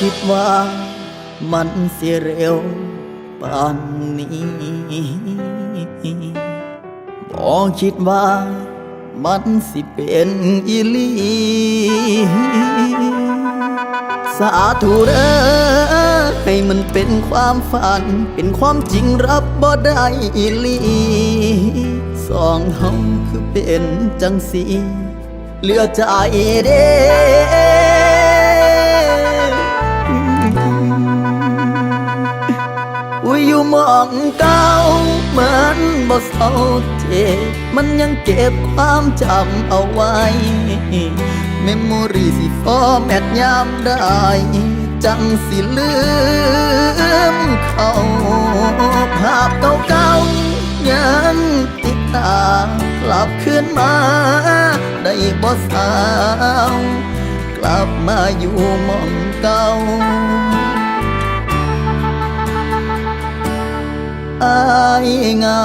คิดว่ามันเสียเร็วปานนี้บ่คิดว่ามันสิเป็นอีลีสาธุเด้อให้มันเป็นความฝัน เป็นความจริงรับบ่ได้อีลีสองเฮาคือเป็นจังสีเหลือใจเด้ อยู่มองเก่าเหมือนบ่เศร้าเจ็บมันยังเก็บความจำเอาไว้ เมมโมรีสิฟอแมตยามได้ จังสิลืมเขาภาพเก่าๆยังติดตากลับคืนมา ได้บ่สาว กลับมาอยู่มองเก่าายเงา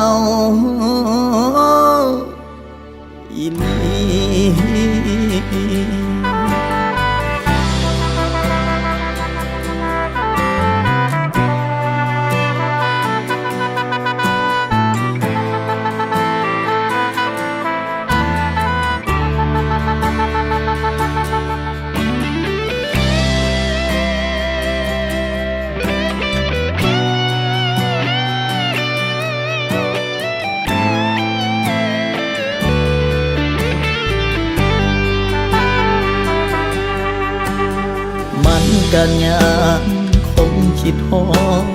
กันยังคงคิดฮอด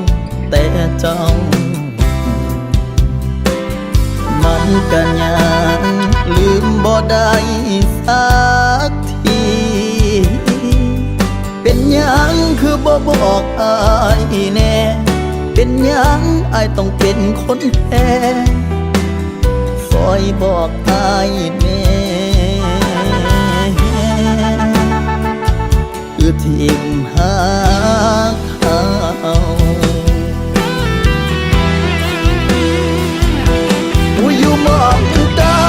แต่เจ้า มันกันยังลืมบ่ได้สักที เป็นยังคือบ่บอกอายแน่ เป็นยังอายต้องเป็นคนแพ้ซอยบอกอายแน่ คือทิมหาเขาผู้อยู่มองเก่า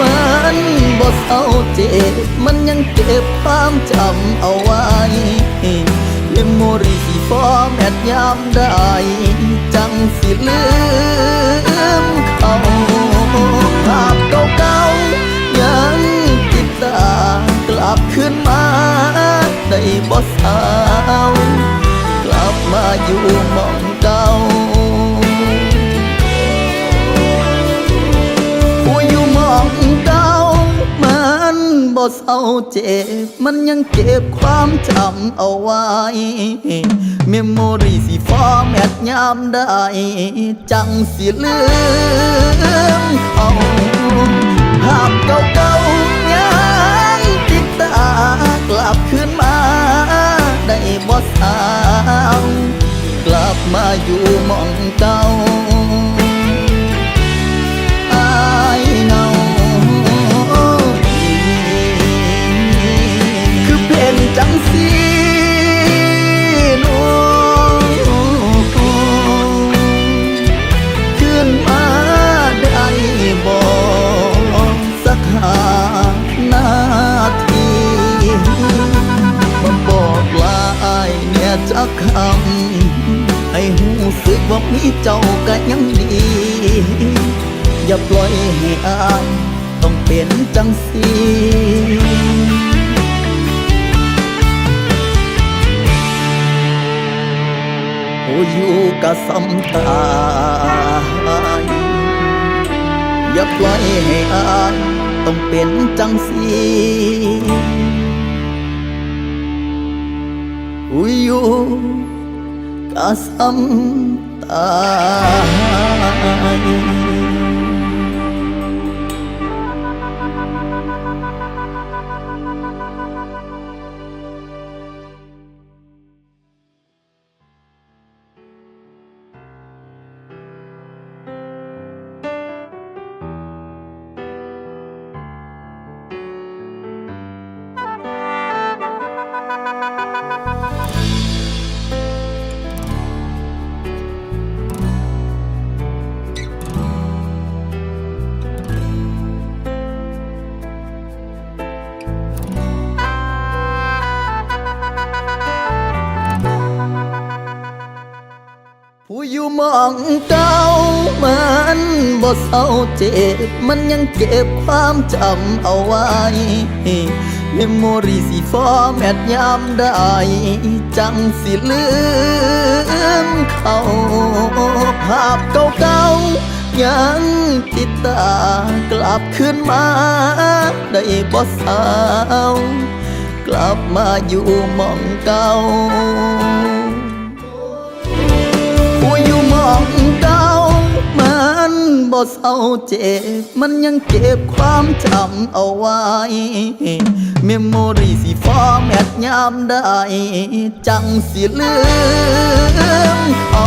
มันบ่เศร้าเจ็บมันยังเก็บความจำเอาไว้เมมโมรีสิฟอร์แมตยามได้จังสิลืมเขาภาพเก่า เศร้าเจ็บ มันยังเก็บความจำเอาไว้ เมมโมรีสิฟอร์แมตยามได้ จังสิลืมเอาภาพเก่าๆยังติดตากลับคืนมา ได้บ่สาว กลับมาอยู่มองเก่า คำให้หูสึกว่ามีเจ้าก็ยังดี อย่าปล่อยให้อายต้องเป็นจังสีผู้อยู่กะสำตายอย่าปล่อยให้อายต้องเป็นจังสี ผู้อ มองเก่ามันบ่เศร้าเจ็บ มันยังเก็บความจำเอาไว้ เมมโมรีสีฟอร์แมตยามได้ จังสิลืมเขาภาพเก่าๆยังติดตากลับคืนมา ได้บ่สาว กลับมาอยู่มองเก่า บ่เศร้าเจ็บ มันยังเก็บความจำเอาไว้ เมมโมรีสิฟอร์แมตยามได้ จังสิลืมเขา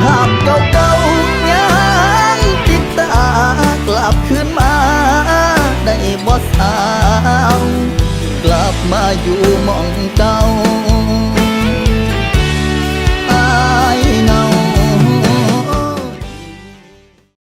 ภาพเก่าๆยังติดตากลับคืนมา ได้บ่สาว กลับมาอยู่มองเก่า